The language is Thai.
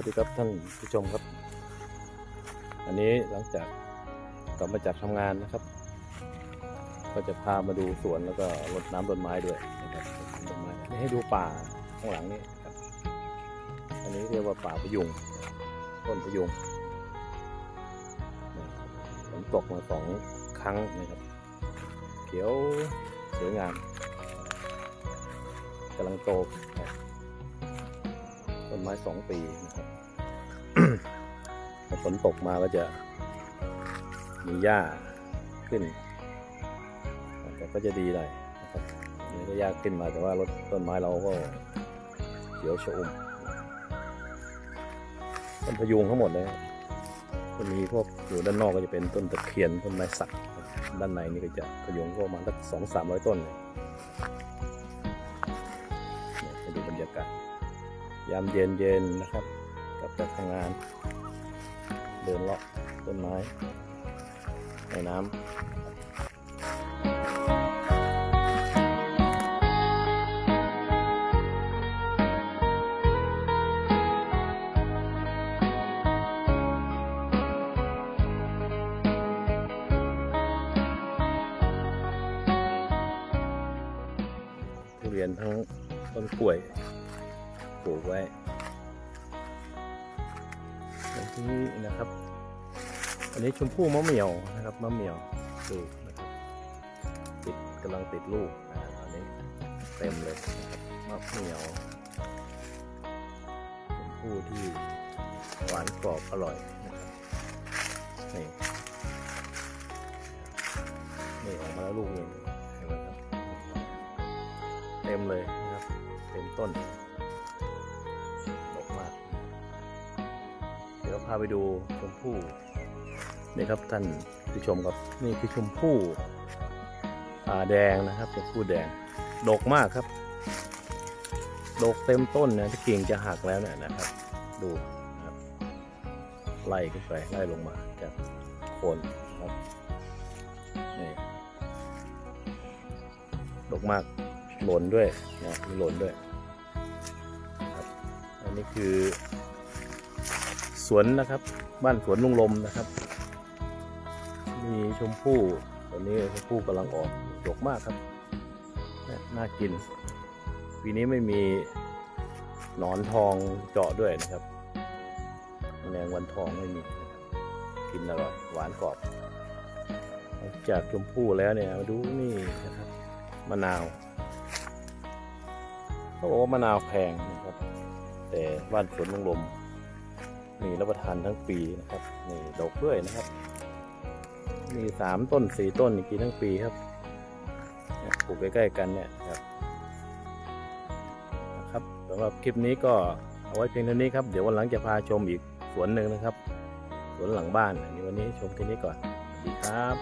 วัสดีครับท่านผู้ชมครับ อันนี้หลังจากกลับมาจากทำงานนะครับ ก็จะพามาดูสวนแล้วก็รดน้ำต้นไม้ด้วยนะครับต้นไม้ให้ดูป่าข้างหลังนี่ครับ อันนี้เรียกว่าป่าพยุงต้นพยุงฝนตกมาสองครั้งนะครับ เขียวสวยงามกำลังโต ต้นไม้สองปีนะครับพอฝนตกมาก็จะมีหญ้าขึ้นแต่ก็จะดีหน่อยนะครับนี่ก็หญ้าขึ้นมาแต่ว่ารถต้นไม้เราก็เขียวชอุ่มต้นพยุงทั้งหมดเลยครับจะมีพวกอยู่ด้านนอกก็จะเป็นต้นตะเคียนต้นไม้สักด้านในนี่ก็จะพยุงก็ประมาณสักสองสามร้อยต้นเลยนี่ดูบรรยากาศ ยามเย็นเย็นๆนะครับกลับจากทำงาน เดินเลาะต้นไม้ในน้ำทุเรียนทั้งต้นกล้วย ปลูกไว้อย่างที่นี่นะครับ อันนี้ชมพู่มะเหมี่ยวนะครับมะเหมี่ยวดูนะครับติดกำลังติดลูกนะตอนนี้เต็มเลยนะครับมะเหมี่ยวชมพู่ที่หวานกรอบอร่อยนะครับนี่นี่ออกมาแล้วลูกหนึ่งเห็นไหมครับเต็มเลยนะครับ เต็มต้น พาไปดูชมพู่นี่ครับท่านผู้ชมครับนี่คือชมพู่แดงนะครับชมพู่แดงดกมากครับ ดกเต็มต้นนะที่กิ่งจะหักแล้วเนี่ยนะครับ ดูครับไล่ขึ้นไปไล่ลงมาจากโคนนะครับนี่ดกมากหล่นด้วยนะมีหล่นด้วยครับอันนี้คือ สวนนะครับ บ้านสวนลุงลมนะครับ มีชมพู่ตอนนี้ชมพู่กำลังออกดกมากครับ น่ากิน ปีนี้ไม่มีหนอนทองเจาะด้วยนะครับแมลงวันทองไม่มี กินอร่อยหวานกรอบ จากชมพู่แล้วเนี่ยมาดูนี่นะครับมะนาวเขาบอกว่ามะนาวแพงนะครับ แต่บ้านสวนลุงลม มีรับประทานทั้งปีนะครับ นี่ดอกด้วยนะครับ มีสามต้นสี่ต้นกินทั้งปีครับปลูกใกล้ๆกันเนี่ยครับนะครับสำหรับคลิปนี้ก็เอาไว้เพียงเท่านี้ครับ เดี๋ยววันหลังจะพาชมอีกสวนหนึ่งนะครับ สวนหลังบ้านอันนี้วันนี้ชมแค่นี้ก่อน สวัสดีครับ